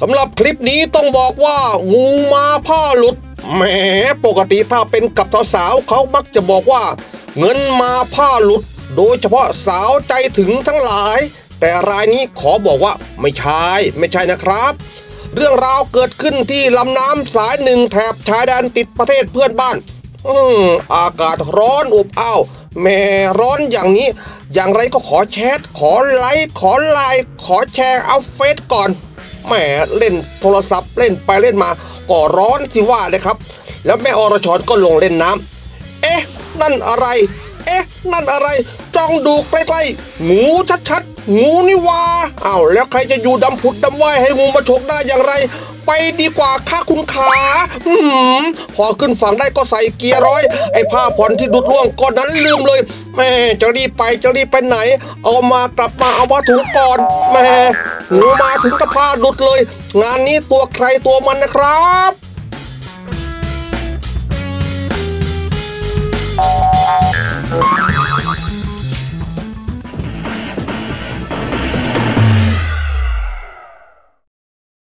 สำหรับคลิปนี้ต้องบอกว่างูมาผ้าหลุดแหมปกติถ้าเป็นกับสาวๆเขามักจะบอกว่า เงินมาผ้าหลุด โดยเฉพาะสาวใจถึงทั้งหลาย แต่รายนี้ขอบอกว่าไม่ใช่ไม่ใช่นะครับ เรื่องราวเกิดขึ้นที่ลำน้ำสายหนึ่งแถบชายแดนติดประเทศเพื่อนบ้าน อืมอากาศร้อนอบอ้าวแหม่ร้อนอย่างนี้ อย่างไรก็ขอแชทขอไลค์ขอไลน์ขอแชร์เอาเฟซก่อน แหมเล่นโทรศัพท์เล่นไปเล่นมาก็ร้อนสิว่าเลยครับ แล้วแม่อรชรก็ลงเล่นน้ำเอ๊ะ นั่นอะไร เอ๊ะ นั่นอะไร จ้องดูใกล้ๆงูชัดๆงูนี่วา อ้าวแล้วใครจะอยู่ดำผุดดำว่ายให้งูมาฉกได้อย่างไร ไปดีกว่าค่ะคุณขาอืมพอขึ้นฝั่งได้ก็ใส่เกียร์ร้อย ไอ้ผ้าผ่อนที่ดุดร่วงก้อนนั้นลืมเลยแม่จะรีบไปจะรีบไปไหน เอามากลับมาเอามาถุงก่อนแม่งูมาถึงกับผ้าดุดเลย งานนี้ตัวใครตัวมันนะครับ